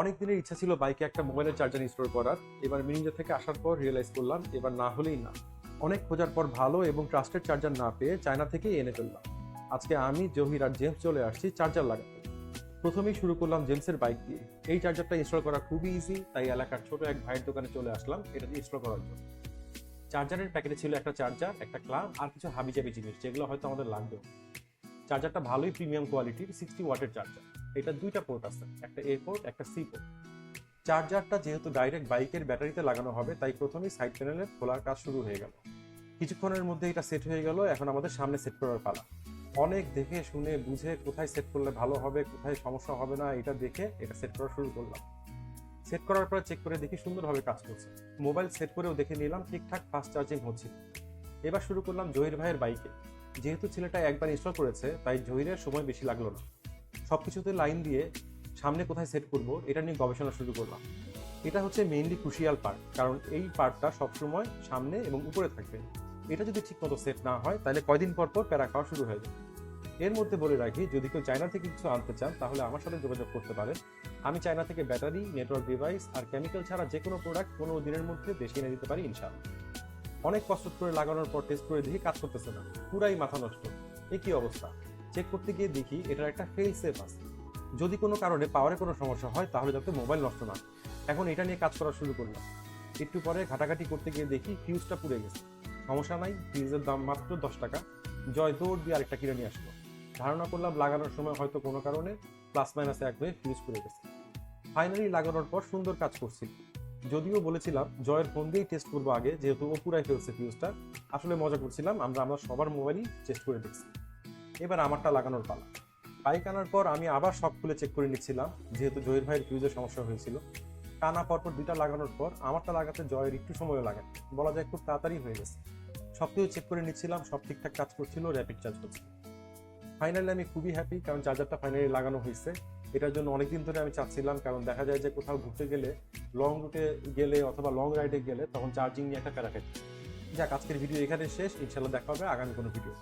অনেক দিনের ইচ্ছা ছিল বাইকে একটা মোবাইলের চার্জার ইনস্টল করার। এবার মিনিঞ্জা থেকে আসার পর রিয়েলাইজ করলাম, এবার না হলেই না। অনেক খোঁজার পর ভালো এবং ট্রাস্টেড চার্জার না পেয়ে চায়না থেকেই এনে ফেললাম। আজকে আমি, জহির আর জেমস চলে আসছি চার্জার লাগাতে। প্রথমেই শুরু করলাম জেমসের বাইক দিয়ে। এই চার্জারটা ইনস্টল করা খুবই ইজি তাই এলাকার ছোট এক ভাইয়ের দোকানে চলে আসলাম এটা দিয়ে ইনস্টল করার জন্য। চার্জারের প্যাকেটে ছিল একটা চার্জার, একটা ক্লাব আর কিছু হাবিজাবি জিনিস, যেগুলো হয়তো আমাদের লাগবে চার্জারটা ভালোই প্রিমিয়াম কোয়ালিটির সিক্সটি ওয়াটের চার্জার। এটা দুইটা পোর্ট আছে, একটা এ পোর্ট একটা সি পোর্ট চার্জারটা যেহেতু ডাইরেক্ট বাইকের ব্যাটারিতে লাগানো হবে, তাই প্রথমেই সাইড প্যানেলের খোলার কাজ শুরু হয়ে গেল। কিছুক্ষণের মধ্যে এটা সেট হয়ে গেল, এখন আমাদের সামনে সেট করার পালা। অনেক দেখে, শুনে, বুঝে কোথায় সেট করলে ভালো হবে, কোথায় সমস্যা হবে না, এটা দেখে এটা সেট করা শুরু করলাম। সেট করার পর চেক করে দেখি সুন্দরভাবে কাজ করছে। মোবাইল সেট করেও দেখে নিলাম ঠিকঠাক ফাস্ট চার্জিং হচ্ছে। এবার শুরু করলাম জহির ভাইয়ের বাইকে যেহেতু ছেলেটা একবার ইনস্টল করেছে, তাই জহিরের সময় বেশি লাগল না। সবকিছুতে লাইন দিয়ে সামনে কোথায় সেট করব, এটা নিয়ে গবেষণা শুরু করলাম। এটা হচ্ছে মেইনলি ক্রুশিয়াল পার্ট কারণ এই পার্টটা সবসময় সামনে এবং উপরে থাকবে। এটা যদি ঠিকমতো সেট না হয়, তাহলে কয়দিন পর পর প্যারা খাওয়া শুরু হয়ে যাবে। এর মধ্যে বলে রাখি, যদি কেউ চায়না থেকে কিছু আনতে চান, তাহলে আমার সাথে যোগাযোগ করতে পারেন। আমি চায়না থেকে ব্যাটারি নেটওয়ার্ক ডিভাইস আর কেমিক্যাল ছাড়া যে কোনো প্রোডাক্ট কোনো দিনের মধ্যে দেশে এনে দিতে পারি ইনশাআল্লাহ। অনেক কষ্ট করে লাগানোর পর টেস্ট করে দেখি কাজ করতেছে না। পুরাই মাথা নষ্ট। এ কি অবস্থা? চেক করতে গিয়ে দেখি এটার একটা ফেল সেফ আছে। যদি কোনো কারণে পাওয়ারে কোনো সমস্যা হয়, তাহলে যাতে মোবাইল নষ্ট না। এখন এটা নিয়ে কাজ করা শুরু করলাম। একটু পরে ঘাটাঘাটি করতে গিয়ে দেখি ফিউজটা পুড়ে গেছে। সমস্যা নাই ফিউজের দাম মাত্র দশ টাকা। জয় দৌড় দিয়ে আরেকটা কিনে নিয়ে আসলো। ধারণা করলাম লাগানোর সময় হয়তো কোনো কারণে প্লাস মাইনাসে এক হয়ে ফিউজ পুড়ে গেছে। ফাইনালি লাগানোর পর সুন্দর কাজ করছিল যদিও বলেছিলাম, জয়ের ফোন দিয়েই টেস্ট করব আগে, যেহেতু ও পুরাই ফেলছে ফিউজটা আসলে মজা করছিলাম, আমরা আমরা সবার মোবাইলই টেস্ট করে দেখছি। এবার আমারটা লাগানোর পালা। বাইক আনার পর আমি আবার সব খুলে চেক করে নিচ্ছিলাম, যেহেতু জয়ের ভাইয়ের ফিউজের সমস্যা হয়েছিল। টানা পরপর দুইটা লাগানোর পর আমারটা লাগাতে জয়ের একটু সময় লাগে বলা যায় খুব তাড়াতাড়ি হয়ে গেছে। সব কিছু চেক করে নিচ্ছিলাম, সব ঠিকঠাক কাজ করছিল র্যাপিড চার্জ করছিল। ফাইনালি আমি খুবই হ্যাপি কারণ চার্জারটা ফাইনালি লাগানো হয়েছে। এটার জন্য অনেকদিন ধরে আমি চাচ্ছিলাম, কারণ দেখা যায় যে কোথাও ঘুরতে গেলে লং রুটে গেলে অথবা লং রাইডে গেলে তখন চার্জিং নিয়ে একটা প্যারা যাক, আজকের ভিডিও এখানে শেষ। ইনশাল্লাহ দেখা হবে আগামী কোনো ভিডিও